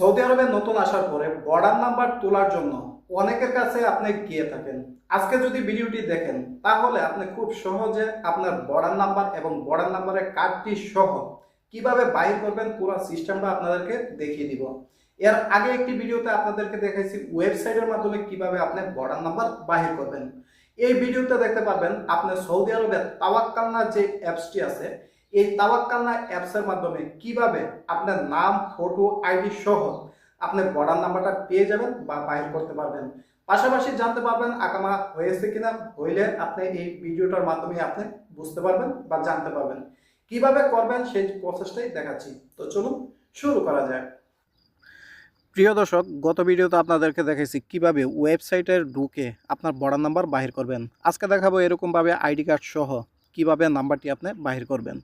Saudi আরবে নতুন আসার পরে বর্ডার নাম্বার তোলার জন্য অনেকের কাছে আপনি গিয়ে থাকেন। আজকে যদি ভিডিওটি দেখেন, তাহলে আপনি খুব সহজে আপনার বর্ডার নাম্বার এবং বর্ডার নাম্বারের কার্ডটি সহ কীভাবে বাইর করবেন পুরো সিস্টেমটা আপনাদেরকে দেখিয়ে দিব। এর আগে একটি ভিডিওতে আপনাদেরকে দেখাইছি ওয়েবসাইটের মাধ্যমে কীভাবে আপনি বর্ডার নাম্বার বাহির করবেন। এই ভিডিওতে দেখতে পারবেন, আপনি সৌদি আরবের তাওয়াক্কালনা যে অ্যাপসটি আছে এই তাওয়াক্কালনা অ্যাপসের মাধ্যমে কীভাবে আপনার নাম ফটো আইডি সহ আপনি বর্ডার নাম্বারটা পেয়ে যাবেন বা বাইর করতে পারবেন। পাশাপাশি জানতে পারবেন আকামা হয়েছে কিনা, হইলে আপনি এই ভিডিওটার মাধ্যমে আপনি বুঝতে পারবেন বা জানতে পারবেন। কীভাবে করবেন সেই প্রসেসটাই দেখাচ্ছি। তো চলুন শুরু করা যাক। প্রিয় দর্শক, গত ভিডিওতে আপনাদেরকে দেখাইছি কীভাবে ওয়েবসাইটের ঢুকে আপনার বর্ডার নাম্বার বাহির করবেন। আজকে দেখাবো এরকমভাবে আইডি কার্ড সহ কীভাবে নাম্বারটি আপনি বাহির করবেন।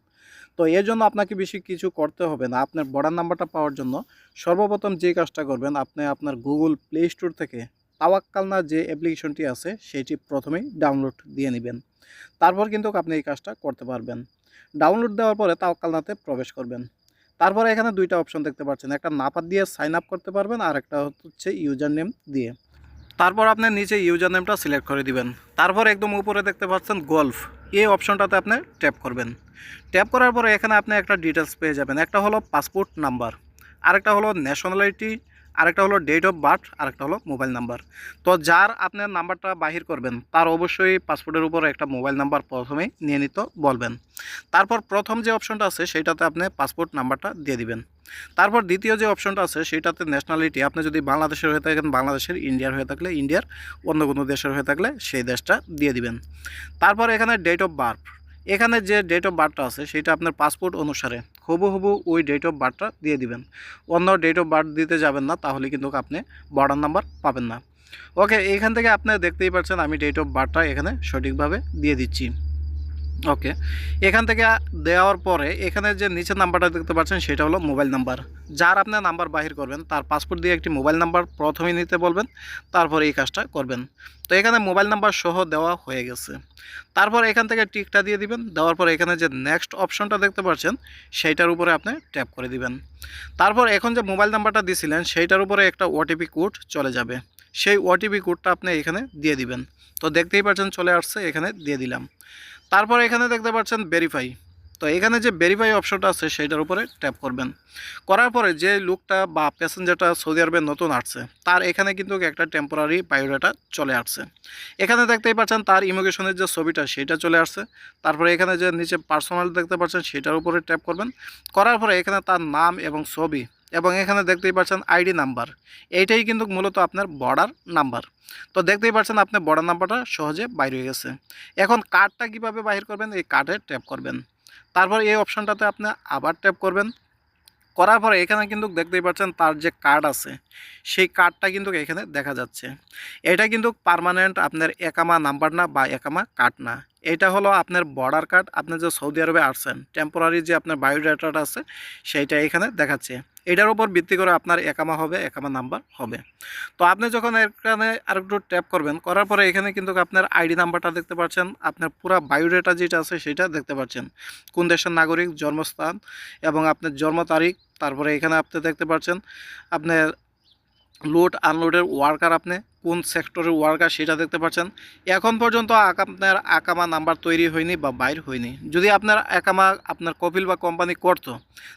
তো এর জন্য আপনাকে বেশি কিছু করতে হবে না। আপনার বর্ডার নাম্বারটা পাওয়ার জন্য সর্বপ্রথম যে কাজটা করবেন, আপনি আপনার গুগল প্লে স্টোর থেকে তাওয়াক্কালনা যে অ্যাপ্লিকেশনটি আছে, সেটি প্রথমেই ডাউনলোড দিয়ে নেবেন। তারপর কিন্তু আপনি এই কাজটা করতে পারবেন। ডাউনলোড দেওয়ার পরে তাওয়াক্কালনাতে প্রবেশ করবেন। তারপরে এখানে দুইটা অপশন দেখতে পাচ্ছেন। একটা নাপাত দিয়ে সাইন আপ করতে পারবেন, আর একটা হচ্ছে ইউজার নেম দিয়ে। তারপর আপনি নিচে ইউজার নেমটা সিলেক্ট করে দিবেন। তারপর একদম উপরে দেখতে পাচ্ছেন গল্ফ এই অপশনটাতে আপনি ট্যাপ করবেন। ট্যাপ করার পরে এখানে আপনি একটা ডিটেলস পেয়ে যাবেন। একটা হলো পাসপোর্ট নাম্বার আরেকটা হলো ন্যাশনালিটি আরেকটা হলো ডেট অফ বার্থ আরেকটা হলো মোবাইল নাম্বার তো যার আপনার নাম্বারটা বাহির করবেন, তার অবশ্যই পাসপোর্টের উপর একটা মোবাইল নাম্বার প্রথমেই নিয়ে নিতে বলবেন। তারপর প্রথম যে অপশনটা আছে সেইটাতে আপনি পাসপোর্ট নাম্বারটা দিয়ে দিবেন। তারপর দ্বিতীয় যে অপশনটা আছে সেইটাতে ন্যাশনালিটি আপনি যদি বাংলাদেশের হয়ে থাকেন, বাংলাদেশের ইন্ডিয়ার হয়ে থাকলে ইন্ডিয়ার, অন্য কোনো দেশের হয়ে থাকলে সেই দেশটা দিয়ে দিবেন। তারপর এখানে ডেট অফ বার্থ এখানে যে ডেট অফ বার্থটা আছে, সেটা আপনার পাসপোর্ট অনুসারে। হুবু হুবু ওই ডেট অফ বার্থটা দিয়ে দিবেন। অন্য ডেট অফ বার্থ দিতে যাবেন না, তাহলে কিন্তু আপনি বর্ডার নাম্বার পাবেন না। ওকে এখান থেকে আপনি দেখতেই পাচ্ছেন আমি ডেট অফ বার্থটা এখানে সঠিকভাবে দিয়ে দিচ্ছি। ওকে। এখান থেকে দেওয়ার পরে এখানে যে নিচের নাম্বারটা দেখতে পাচ্ছেন, সেটা হলো মোবাইল নাম্বার। যার আপনার নাম্বার বাহির করবেন, তার পাসপোর্ট দিয়ে একটি মোবাইল নাম্বার প্রথমেই নিতে বলবেন, তারপরে এই কাজটা করবেন। তো এখানে মোবাইল নাম্বার সহ দেওয়া হয়ে গেছে। তারপর এখান থেকে টিকটা দিয়ে দিবেন, দেওয়ার পর এখানে যে নেক্সট অপশনটা দেখতে পাচ্ছেন, সেইটার উপরে আপনি ট্যাপ করে দিবেন। তারপর এখন যে মোবাইল নাম্বারটা দিয়েছিলেন সেইটার উপরে একটা ওটিপি কোড চলে যাবে। সেই ওটিপি কোডটা আপনি এখানে দিয়ে দিবেন। তো দেখতেই পাচ্ছেন, চলে আসছে, এখানে দিয়ে দিলাম। তারপর এখানে দেখতে পাচ্ছেন ভেরিফাই তো এখানে যে ভেরিফাই অপশনটা আছে, সেইটার উপরে ট্যাপ করবেন। করার পরে যে লোকটা বা প্যাসেঞ্জারটা সৌদি আরবে নতুন আসছে, তার এখানে কিন্তু একটা টেম্পোরারি বায়োডাটা চলে আসছে। এখানে দেখতেই পাচ্ছেন তার ইমিগ্রেশনের যে ছবিটা, সেটা চলে আসছে। তারপরে এখানে যে নিচে পার্সোনাল দেখতে পাচ্ছেন, সেটার উপরে ট্যাপ করবেন। করার পরে এখানে তার নাম এবং ছবি এবং এখানে দেখতেই পাচ্ছেন আইডি নাম্বার। এইটাই কিন্তু মূলত আপনার বর্ডার নাম্বার। তো দেখতেই পাচ্ছেন আপনার বর্ডার নাম্বারটা সহজে বাইর হয়ে গেছে। এখন কার্ডটা কীভাবে বাহির করবেন? এই কার্ডে ট্যাপ করবেন। তারপর এই অপশনটাতে আপনি আবার ট্যাপ করবেন। করার পরে এখানে কিন্তু দেখতেই পাচ্ছেন তার যে কার্ড আছে, সেই কার্ডটা কিন্তু এখানে দেখা যাচ্ছে। এটা কিন্তু পার্মানেন্ট আপনার একামা নাম্বার না বা একামা কার্ড না। এটা হলো আপনার বর্ডার কার্ড আপনি যে সৌদি আরবে আসছেন টেম্পোরারি যে আপনার বায়োডাটাটা আছে, সেইটা এখানে দেখাচ্ছে। এটার উপর ভিত্তি করে আপনার একামা হবে, একামা নাম্বার হবে। তো আপনি যখন এখানে আরেকটু ট্যাপ করবেন, করার পরে এখানে কিন্তু আপনার আইডি নাম্বারটা দেখতে পাচ্ছেন, আপনার পুরো বায়োডাটা যেটা আছে সেটা দেখতে পাচ্ছেন। কোন দেশের নাগরিক, জন্মস্থান এবং আপনার জন্ম তারিখ, তারপরে এখানে আপনি দেখতে পাচ্ছেন, আপনার লোড, আনলোডের ওয়ার্কার আপনি কোন সেক্টরের ওয়ার্কার সেটা দেখতে পাচ্ছেন। এখন পর্যন্ত আপনার আকামা নাম্বার তৈরি হয়নি বা বাইর হয়নি। যদি আপনার একামা আপনার কপিল বা কোম্পানি করতো,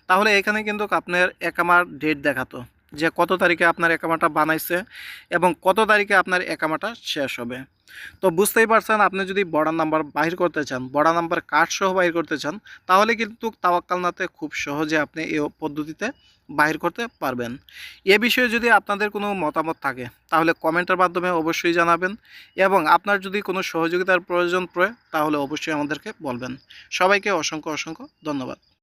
তাহলে এখানে কিন্তু আপনার একামার ডেট দেখাতো। যে কত তারিখে আপনার একামাটা বানাইছে এবং কত তারিখে আপনার একামাটা শেষ হবে। তো বুঝতেই পারছেন, আপনি যদি বর্ডার নাম্বার বাহির করতে চান বর্ডার নাম্বার কার্ড সহ বাহির করতে চান, তাহলে কিন্তু তাওয়াক্কালনাতে খুব সহজে আপনি এই পদ্ধতিতে বাহির করতে পারবেন। এ বিষয়ে যদি আপনাদের কোনো মতামত থাকে, তাহলে কমেন্টের মাধ্যমে অবশ্যই জানাবেন এবং আপনার যদি কোনো সহযোগিতার প্রয়োজন পড়ে, তাহলে অবশ্যই আমাদেরকে বলবেন। সবাইকে অসংখ্য অসংখ্য ধন্যবাদ।